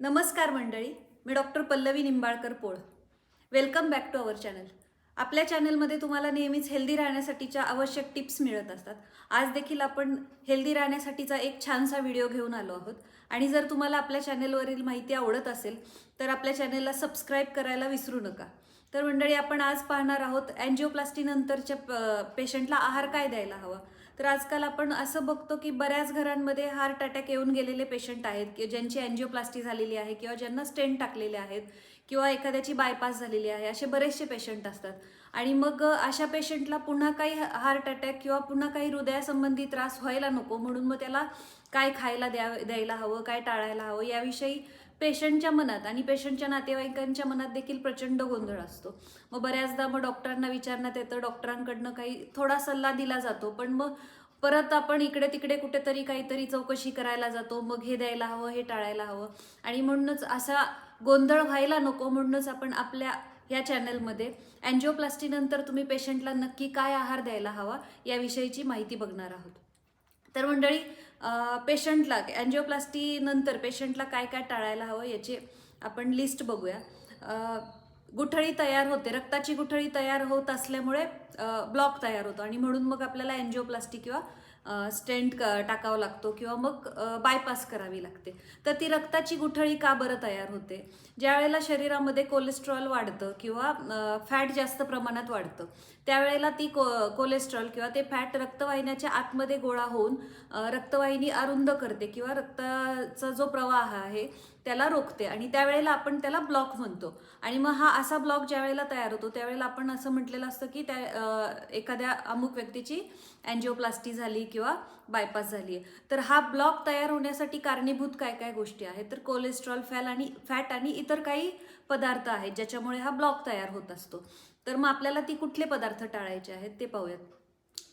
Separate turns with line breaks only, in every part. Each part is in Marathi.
नमस्कार मंडळी मी doctor Pallavi Nimbalkar Pol. Welcome back to our channel आपल्या चॅनलमध्ये तुम्हाला नेहमीच हेल्दी राहण्यासाठीच्या आवश्यक टिप्स मिळत असतात. आज देखील आपण हेल्दी राहण्यासाठीचा एक छानसा व्हिडिओ घेऊन आलो आहोत. आणि जर तुम्हाला आपल्या चॅनलवरील माहिती आवडत असेल तर आपल्या चॅनलला सबस्क्राईब करायला विसरू नका. तर मंडळी आपण आज पाहणार आहोत अँजिओप्लास्टी नंतरच्या पेशंटला आहार काय द्यायला हवा? तर आजकाल आपण असं बघतो की बऱ्याच घरांमध्ये हार्ट अटॅक येऊन गेलेले पेशंट आहेत की ज्यांची अँजिओप्लास्टी झालेली आहे किंवा ज्यांना स्टेंट टाकलेले आहेत किंवा एखाद्याची बायपास झालेली आहे असे बरेचसे पेशंट असतात. आणि मग अशा पेशंटला पुन्हा काही हार्ट अटॅक किंवा पुन्हा काही हृदयासंबंधी त्रास व्हायला नको म्हणून मग त्याला काय खायला द्या द्यायला हवं काय टाळायला हवं याविषयी पेशंटच्या मनात आणि पेशंटच्या नातेवाईकांच्या मनात देखील प्रचंड गोंधळ असतो. मग बऱ्याचदा मग डॉक्टरांना विचारण्यात येतं डॉक्टरांकडनं काही थोडा सल्ला दिला जातो पण मग परत आपण इकडे तिकडे कुठेतरी काहीतरी चौकशी करायला जातो मग हे द्यायला हवं हे टाळायला हवं. आणि म्हणूनच असा गोंधळ व्हायला नको म्हणूनच आपण आपल्या या चॅनलमध्ये अँजिओप्लास्टीनंतर तुम्ही पेशंटला नक्की काय आहार द्यायला हवा याविषयीची माहिती बघणार आहोत. तर मंडळी पेशंटला अँजिओप्लास्टी नंतर पेशंटला काय काय टाळायला हवं याची आपण लिस्ट बघूया. गुठळी तयार होते रक्ताची गुठळी तयार होत असल्यामुळे ब्लॉक तयार होतो. आणि म्हणून मग आपल्याला अँजिओप्लास्टी किंवा स्टेंट टाकावा लागतो किंवा मग बायपास करावी लागते. तर ती रक्ताची गुठळी का बरं तयार होते? ज्या वेळेला शरीरामध्ये कोलेस्ट्रॉल वाढतं किंवा फॅट जास्त प्रमाणात वाढतं त्यावेळेला ती को कोलेस्ट्रॉल किंवा ते फॅट रक्तवाहिन्याच्या आतमध्ये गोळा होऊन रक्तवाहिनी अरुंद करते किंवा रक्ताचा जो प्रवाह आहे त्याला रोखते आणि त्यावेळेला आपण त्याला ब्लॉक म्हणतो. आणि मग हा असा ब्लॉक ज्या वेळेला तयार होतो त्यावेळेला आपण असं म्हटलेलं असतं की त्या एखाद्या अमुक व्यक्तीची अँजिओप्लास्टी झाली किंवा बायपास झाली आहे तर हा ब्लॉक तयार होण्यासाठी कारणीभूत काय काय गोष्टी आहेत? तर कोलेस्ट्रॉल फॅल आणि फॅट आणि इतर काही पदार्थ आहेत ज्याच्यामुळे हा ब्लॉक तयार होत असतो. तर मग आपल्याला ती कुठले पदार्थ टाळायचे आहेत ते पाहूयात.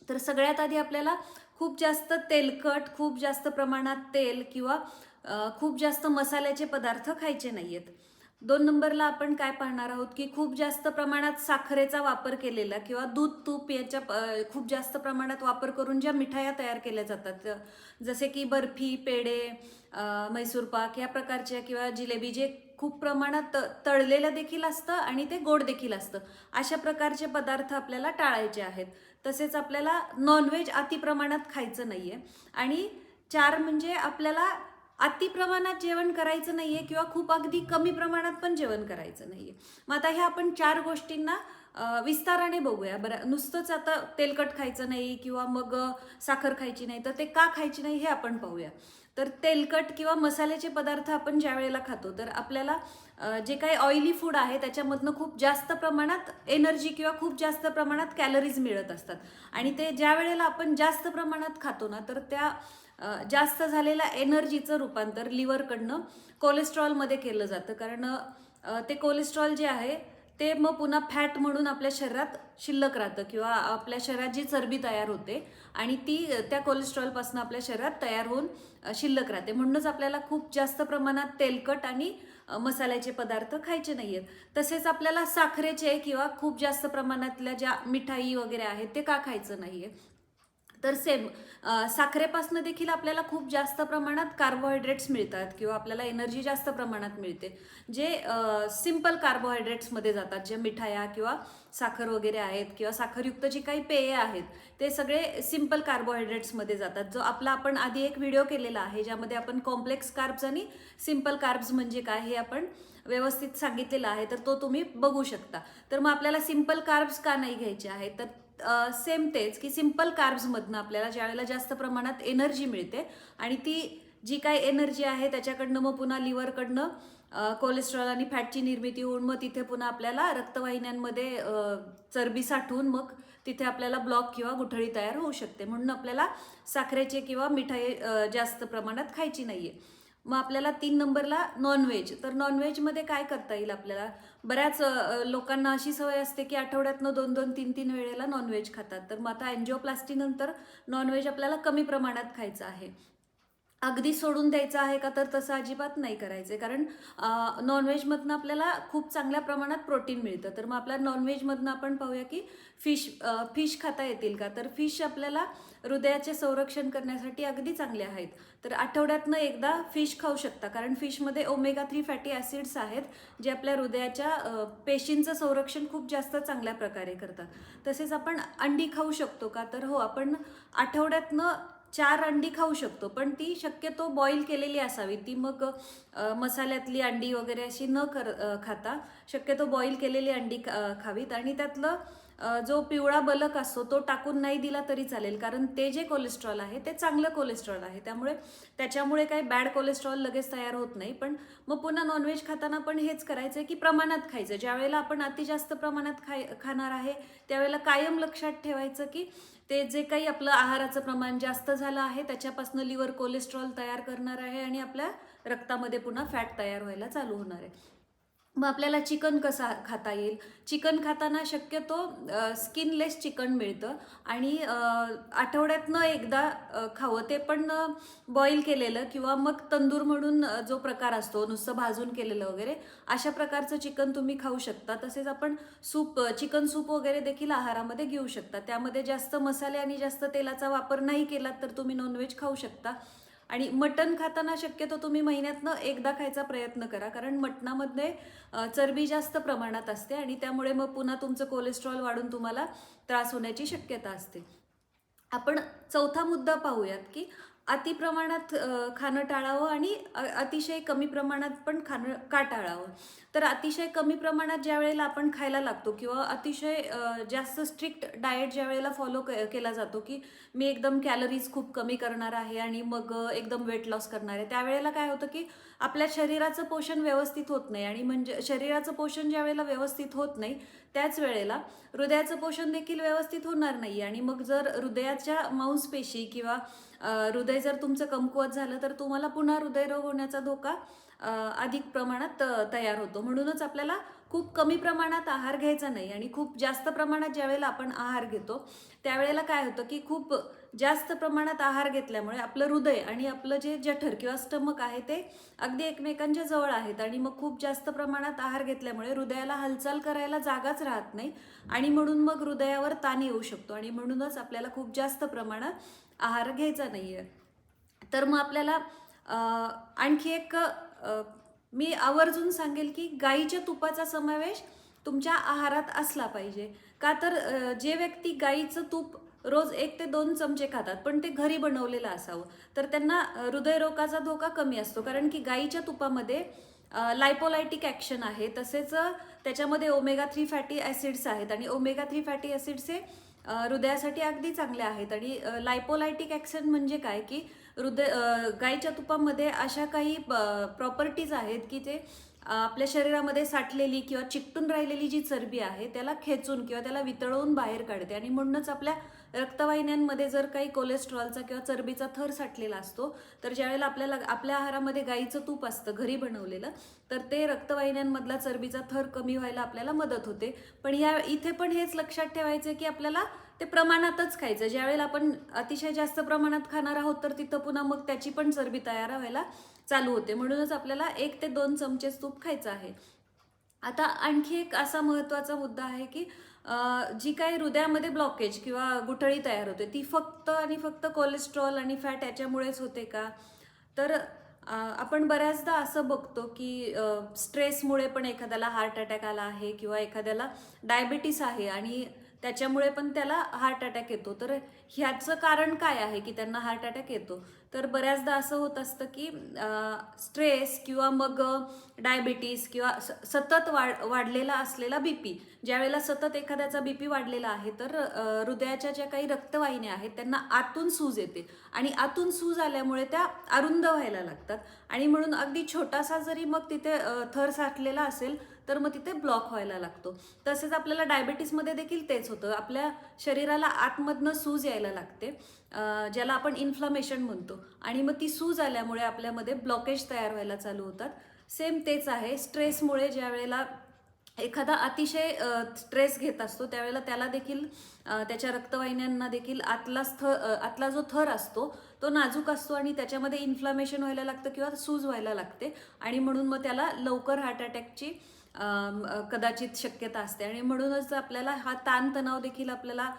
तर सगळ्यात आधी आपल्याला खूप जास्त तेलकट खूप जास्त प्रमाणात तेल किंवा खूप जास्त मसाल्याचे पदार्थ खायचे नाही आहेत दोन नंबरला आपण काय पाहणार आहोत की खूप जास्त प्रमाणात साखरेचा वापर केलेला किंवा दूध तूप याच्या खूप जास्त प्रमाणात वापर करून ज्या मिठाया तयार केल्या जातात जसे की बर्फी पेढे मैसूर पाक या प्रकारच्या किंवा जिलेबी जे खूप प्रमाणात त- तळलेलं देखील असतं आणि ते गोड देखील असतं. अशा प्रकारचे पदार्थ आपल्याला टाळायचे आहेत. तसेच आपल्याला नॉनव्हेज अति प्रमाणात खायचं आहे आणि चार म्हणजे आपल्याला अति प्रमाणात जेवण करायचं नाही आहे किंवा खूप अगदी कमी प्रमाणात पण जेवण करायचं नाही आहे मग आता ह्या आपण चार गोष्टींना विस्ताराने बघूया. बरं नुसतंच आता तेलकट खायचं नाही किंवा मग साखर खायची नाही तर ते का खायची नाही हे आपण पाहूया. तर तेलकट किंवा मसाल्याचे पदार्थ आपण ज्या वेळेला खातो तर आपल्याला जे काही ऑइली फूड आहे त्याच्यामधनं खूप जास्त प्रमाणात एनर्जी किंवा खूप जास्त प्रमाणात कॅलरीज मिळत असतात. आणि ते ज्या वेळेला आपण जास्त प्रमाणात खातो ना तर त्या जास्त झालेला एनर्जीचं रूपांतर लिव्हरकडनं कोलेस्ट्रॉलमध्ये केलं जातं. कारण ते कोलेस्ट्रॉल जे आहे ते मग पुन्हा फॅट म्हणून आपल्या शरीरात शिल्लक राहतं किंवा आपल्या शरीरात जी चरबी तयार होते आणि ती त्या कोलेस्ट्रॉलपासून आपल्या शरीरात तयार होऊन शिल्लक राहते. म्हणूनच आपल्याला खूप जास्त प्रमाणात तेलकट आणि मसाल्याचे पदार्थ खायचे नाही आहेत तसेच आपल्याला साखरेचे किंवा खूप जास्त प्रमाणातल्या ज्या मिठाई वगैरे आहेत ते का खायचं नाही आहे तर सेम साखरेपासून देखील आपल्याला खूप जास्त प्रमाणात कार्बोहायड्रेट्स मिळतात किंवा आपल्याला एनर्जी जास्त प्रमाणात मिळते. जे सिंपल कार्बोहायड्रेट्समध्ये जातात जे मिठाया किंवा साखर वगैरे आहेत किंवा साखरयुक्त जी काही पेये आहेत ते सगळे सिंपल कार्बोहायड्रेट्समध्ये जातात. जो आपला आपण आधी एक व्हिडिओ केलेला आहे ज्यामध्ये आपण कॉम्प्लेक्स कार्ब्स आणि सिंपल कार्ब्स म्हणजे काय हे आपण व्यवस्थित सांगितलेलं आहे तर तो तुम्ही बघू शकता. तर मग आपल्याला सिंपल कार्ब्स का नाही घ्यायचे आहेत? तर सेम तेच की सिंपल कार्ब्समधनं आपल्याला ज्यावेळेला जास्त प्रमाणात एनर्जी मिळते आणि ती जी काही एनर्जी आहे त्याच्याकडनं मग पुन्हा लिव्हरकडनं कोलेस्ट्रॉल आणि फॅटची निर्मिती होऊन मग तिथे पुन्हा आपल्याला रक्तवाहिन्यांमध्ये चरबी साठवून मग तिथे आपल्याला ब्लॉक किंवा गुठळी तयार होऊ शकते. म्हणून आपल्याला साखरेचे किंवा मिठाई जास्त प्रमाणात खायची नाही आहे मग आपल्याला तीन नंबरला नॉनव्हेज तर नॉनव्हेजमध्ये काय करता येईल आपल्याला? बऱ्याच लोकांना अशी सवय असते की आठवड्यातनं दोन दोन तीन तीन वेळेला नॉनव्हेज खातात. तर मग आता अँजिओप्लास्टी नंतर नॉनव्हेज आपल्याला कमी प्रमाणात खायचं आहे. अगदी सोडून द्यायचं आहे का तर तसं अजिबात नाही करायचं. कारण नॉनव्हेजमधनं आपल्याला खूप चांगल्या प्रमाणात प्रोटीन मिळतं. तर मग आपल्या नॉनव्हेजमधनं आपण पाहूया की फिश फिश खाता येतील का? तर फिश आपल्याला हृदयाचे संरक्षण करण्यासाठी अगदी चांगले आहेत. तर आठवड्यातनं एकदा फिश खाऊ शकता. कारण फिशमध्ये ओमेगा थ्री फॅटी ॲसिड्स आहेत जे आपल्या हृदयाच्या पेशींचं संरक्षण खूप जास्त चांगल्या प्रकारे करतात. तसेच आपण अंडी खाऊ शकतो का? तर हो आपण आठवड्यातनं चार अंडी खाऊ शकतो पण ती शक्यतो बॉईल केलेली असावी. ती मग मसाल्यातली अंडी वगैरे अशी न कर खाता शक्यतो बॉईल केलेली अंडी खावीत. आणि त्यातलं जो पिवळा बलक असतो तो टाकून नाही दिला तरी चालेल. कारण ते जे कोलेस्ट्रॉल आहे ते चांगलं कोलेस्ट्रॉल आहे. त्यामुळे त्याच्यामुळे काही बॅड कोलेस्ट्रॉल लगेच तयार होत नाही. पण मग पुन्हा नॉनव्हेज खाताना पण हेच करायचं आहे की प्रमाणात खायचं. ज्यावेळेला आपण अति जास्त प्रमाणात खाय खाणार आहे त्यावेळेला कायम लक्षात ठेवायचं की ते जे काही आपलं आहाराचं प्रमाण जास्त झालं आहे त्याच्यापासून लिव्हर कोलेस्ट्रॉल तयार करणार आहे आणि आपल्या रक्तामध्ये पुन्हा फॅट तयार व्हायला चालू होणार आहे. मग आपल्याला चिकन कसा खाता येईल? चिकन खाताना शक्यतो स्किनलेस चिकन मिळतं. आणि आठवड्यातनं एकदा खावं. ते पण बॉईल केलेलं किंवा मग तंदूर म्हणून जो प्रकार असतो नुसतं भाजून केलेलं वगैरे अशा प्रकारचं चिकन तुम्ही खाऊ शकता. तसेच आपण सूप चिकन सूप वगैरे देखील आहारामध्ये घेऊ शकता. त्यामध्ये जास्त मसाले आणि जास्त तेलाचा वापर नाही केला तर तुम्ही नॉनव्हेज खाऊ शकता. आणि मटण खाताना शक्यतो तुम्ही महिन्यातनं एकदा खायचा प्रयत्न करा कारण मटणामध्ये चरबी जास्त प्रमाणात असते आणि त्यामुळे मग पुन्हा तुमचं कोलेस्ट्रॉल वाढून तुम्हाला त्रास होण्याची शक्यता असते. आपण चौथा मुद्दा पाहूयात की अति प्रमाणात खाणं टाळावं आणि अतिशय कमी प्रमाणात पण खाणं का टाळावं? तर अतिशय कमी प्रमाणात ज्या वेळेला आपण खायला लागतो किंवा अतिशय जास्त स्ट्रिक्ट डाएट ज्या वेळेला फॉलो केला जातो की मी एकदम कॅलरीज खूप कमी करणार आहे आणि मग एकदम वेट लॉस करणार आहे त्यावेळेला काय होतं की आपल्या शरीराचं पोषण व्यवस्थित होत नाही आणि म्हणजे शरीराचं पोषण ज्या वेळेला व्यवस्थित होत नाही त्याच वेळेला हृदयाचं पोषण देखील व्यवस्थित होणार नाही आणि मग जर हृदयाच्या मांसपेशी किंवा हृदय जर तुमचं कमकुवत झालं तर तुम्हाला पुन्हा हृदयरोग होण्याचा धोका अधिक प्रमाणात तयार होतो. म्हणूनच आपल्याला खूप कमी प्रमाणात आहार घ्यायचा नाही. आणि खूप जास्त प्रमाणात ज्यावेळेला आपण आहार घेतो त्यावेळेला काय होतं की खूप जास्त प्रमाणात आहार घेतल्यामुळे आपलं हृदय आणि आपलं जे जठर किंवा स्टमक आहे ते अगदी एकमेकांच्या जवळ आहेत आणि मग खूप जास्त प्रमाणात आहार घेतल्यामुळे हृदयाला हालचाल करायला जागाच राहत नाही आणि म्हणून मग हृदयावर ताण येऊ शकतो आणि म्हणूनच आपल्याला खूप जास्त प्रमाणात आहार घ्यायचा नाही आहे तर मग आपल्याला आणखी एक मी आवर्जून सांगेल की गाईच्या तुपाचा समावेश तुमच्या आहारात असला पाहिजे. का तर जे व्यक्ती गाईचं तूप रोज एक ते दोन चमचे खातात पण ते घरी बनवलेलं असावं. तर त्यांना हृदयरोगाचा धोका कमी असतो कारण की गाईच्या तुपामध्ये लायपोलायटिक ॲक्शन आहे. तसेच त्याच्यामध्ये ओमेगा थ्री फॅटी ॲसिड्स आहेत आणि ओमेगा थ्री फॅटी ॲसिड्स हे हृदयासाठी अगदी चांगले आहेत. आणि लायपोलायटिक ॲक्शन म्हणजे काय? की हृदय गाईच्या तुपामध्ये अशा काही प्रॉपर्टीज आहेत की ते आपल्या शरीरामध्ये साठलेली किंवा चिकटून राहिलेली जी चरबी आहे त्याला खेचून किंवा त्याला वितळवून बाहेर काढते. आणि म्हणूनच आपल्या रक्तवाहिन्यांमध्ये जर काही कोलेस्ट्रॉलचा किंवा चरबीचा थर साठलेला असतो तर ज्यावेळेला आपल्याला आपल्या आहारामध्ये गाईचं तूप असतं घरी बनवलेलं तर ते रक्तवाहिन्यांमधला चरबीचा थर कमी व्हायला आपल्याला मदत होते. पण या इथे पण हेच लक्षात ठेवायचं की आपल्याला ते प्रमाणातच खायचं. ज्यावेळेला आपण अतिशय जास्त प्रमाणात खाणार आहोत तर तिथं पुन्हा मग त्याची पण चरबी तयार व्हायला चालू होते. म्हणूनच आपल्याला एक ते दोन चमचेच तूप खायचं आहे. आता आणखी एक असा महत्त्वाचा मुद्दा आहे की जी काही हृदयामध्ये ब्लॉकेज किंवा गुठळी तयार होते ती फक्त आणि फक्त कोलेस्ट्रॉल आणि फॅट याच्यामुळेच होते का? तर आपण बऱ्याचदा असं बघतो की स्ट्रेसमुळे पण एखाद्याला हार्ट अटॅक आला आहे किंवा एखाद्याला डायबिटीस आहे आणि त्याच्यामुळे पण त्याला हार्ट अटॅक येतो. तर ह्याचं कारण काय आहे की त्यांना हार्ट अटॅक येतो? तर बऱ्याचदा असं होत असतं की स्ट्रेस किंवा मग डायबिटीस किंवा सतत वाढ वाढलेला असलेला बीपी ज्यावेळेला सतत एखाद्याचा बीपी वाढलेला आहे तर हृदयाच्या ज्या काही रक्तवाहिन्या आहेत त्यांना आतून सूज येते. आणि आतून सूज आल्यामुळे त्या अरुंद व्हायला लागतात. आणि म्हणून अगदी छोटासा जरी मग तिथे थर साठलेला असेल तर मग तिथे ब्लॉक व्हायला लागतो. तसेच आपल्याला डायबिटीसमध्ये देखील तेच होतं. आपल्या शरीराला आतमधनं सूज यायला लागते ज्याला आपण इन्फ्लमेशन म्हणतो. आणि मग ती सूज आल्यामुळे आपल्यामध्ये ब्लॉकेज तयार व्हायला चालू होतात. सेम तेच आहे. स्ट्रेसमुळे ज्या वेळेला एखादा अतिशय स्ट्रेस घेत असतो त्यावेळेला त्याला देखील त्याच्या रक्तवाहिन्यांना देखील आतला स्थ आतला जो थर असतो तो नाजूक असतो आणि त्याच्यामध्ये इन्फ्लामेशन व्हायला लागतं किंवा सूज व्हायला लागते. आणि म्हणून मग त्याला लवकर हार्ट अटॅकची कदाचित शक्यता असते. आणि म्हणूनच आपल्याला हा ताणतणाव देखील आपल्याला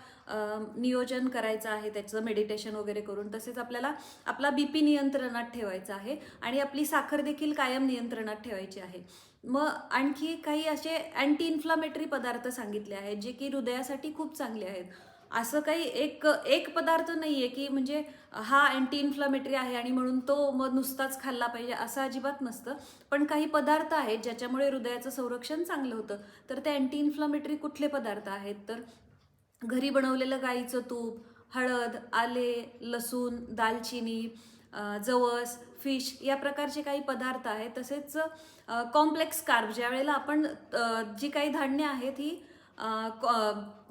नियोजन करायचं आहे त्याचं मेडिटेशन वगैरे करून. तसेच आपल्याला आपला बीपी नियंत्रणात ठेवायचा आहे आणि आपली साखर देखील कायम नियंत्रणात ठेवायची आहे. मग आणखी काही असे अँटी इन्फ्लामेटरी पदार्थ सांगितले आहेत जे की हृदयासाठी खूप चांगले आहेत. असं काही एक एक पदार्थ नाही आहे की म्हणजे हा अँटी इन्फ्लामेटरी आहे आणि म्हणून तो मग नुसताच खाल्ला पाहिजे असं अजिबात नसतं. पण काही पदार्थ आहेत ज्याच्यामुळे हृदयाचं संरक्षण चांगलं होतं. तर ते अँटी इन्फ्लामेटरी कुठले पदार्थ आहेत? तर घरी बनवलेलं गाईचं तूप हळद आले लसूण दालचिनी जवस फिश या प्रकारचे काही पदार्थ आहेत. तसेच कॉम्प्लेक्स कार्ब ज्या वेळेला आपण जी काही धान्य आहेत ही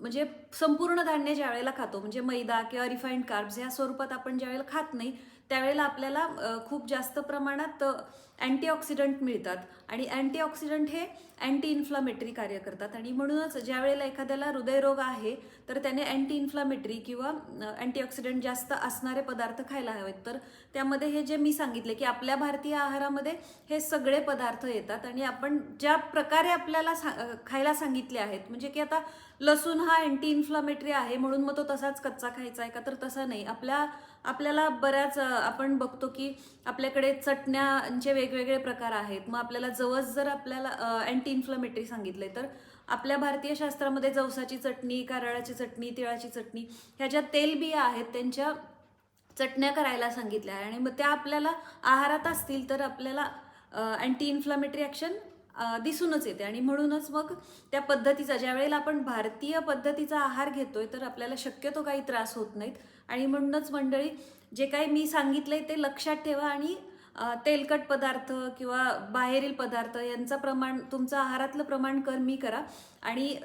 म्हणजे संपूर्ण धान्य ज्या वेळेला खातो म्हणजे मैदा किंवा रिफाईंड कार्ब्स ह्या स्वरूपात आपण ज्या वेळेला खात नाही त्यावेळेला आपल्याला खूप जास्त प्रमाणात अँटीऑक्सिडंट मिळतात. आणि अँटीऑक्सिडंट हे अँटी इन्फ्लामेटरी कार्य करतात. आणि म्हणूनच ज्या वेळेला एखाद्याला हृदयरोग आहे तर त्याने अँटी इन्फ्लामेटरी किंवा अँटीऑक्सिडंट जास्त असणारे पदार्थ खायला हवेत. तर त्यामध्ये हे जे मी सांगितले की आपल्या भारतीय आहारामध्ये हे सगळे पदार्थ येतात. आणि आपण ज्या प्रकारे आपल्याला सा खायला सांगितले आहेत म्हणजे की आता लसूण हा अँटी इन्फ्लामेटरी आहे म्हणून मग तो तसाच कच्चा खायचा आहे का? तर तसा नाही. आपल्या आपल्याला बऱ्याच आपण बघतो की आपल्याकडे चटण्यांचे वेगवेगळे प्रकार आहेत. मग आपल्याला जवस जर आपल्याला अँटी इन्फ्लमेटरी सांगितले तर आपल्या भारतीय शास्त्रामध्ये जवसाची चटणी कारळाची चटणी तिळाची चटणी ह्या ज्या तेलबिया आहेत त्यांच्या चटण्या करायला सांगितल्या आहे. आणि मग त्या आपल्याला आहारात असतील तर आपल्याला अँटी इन्फ्लामेटरी ॲक्शन दिसूनच येते. आणि म्हणूनच मग त्या पद्धतीचा ज्या वेळेला आपण भारतीय पद्धतीचा आहार घेतोय तर आपल्याला शक्यतो काही त्रास होत नाहीत. आणि म्हणूनच मंडळी जे काही मी सांगितलंय ते लक्षात ठेवा आणि तेलकट पदार्थ किंवा बाहेरील पदार्थ यांचं प्रमाण तुमचं आहारातलं प्रमाण कमी करा. आणि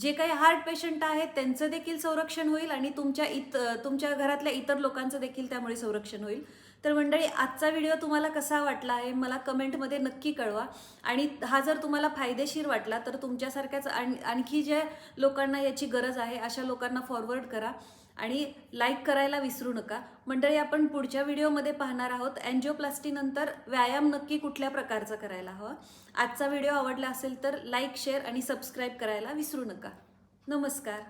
जे काही हार्ट पेशंट आहेत त्यांचं देखील संरक्षण होईल आणि तुमच्या इत तुमच्या घरातल्या इतर लोकांचं देखील त्यामुळे संरक्षण होईल. तर मंडळी आजचा व्हिडिओ तुम्हाला कसा वाटला आहे मला कमेंटमध्ये नक्की कळवा. आणि हा जर तुम्हाला फायदेशीर वाटला तर तुमच्यासारख्याच आण- आणखी ज्या लोकांना याची गरज आहे अशा लोकांना फॉरवर्ड करा आणि लाईक करायला विसरू नका. मंडळी आपण पुढच्या व्हिडिओमध्ये पाहणार आहोत अँजिओप्लास्टीनंतर व्यायाम नक्की कुठल्या प्रकारचा करायला हवा. आजचा व्हिडिओ आवडला असेल तर लाईक शेअर आणि सबस्क्राईब करायला विसरू नका. नमस्कार.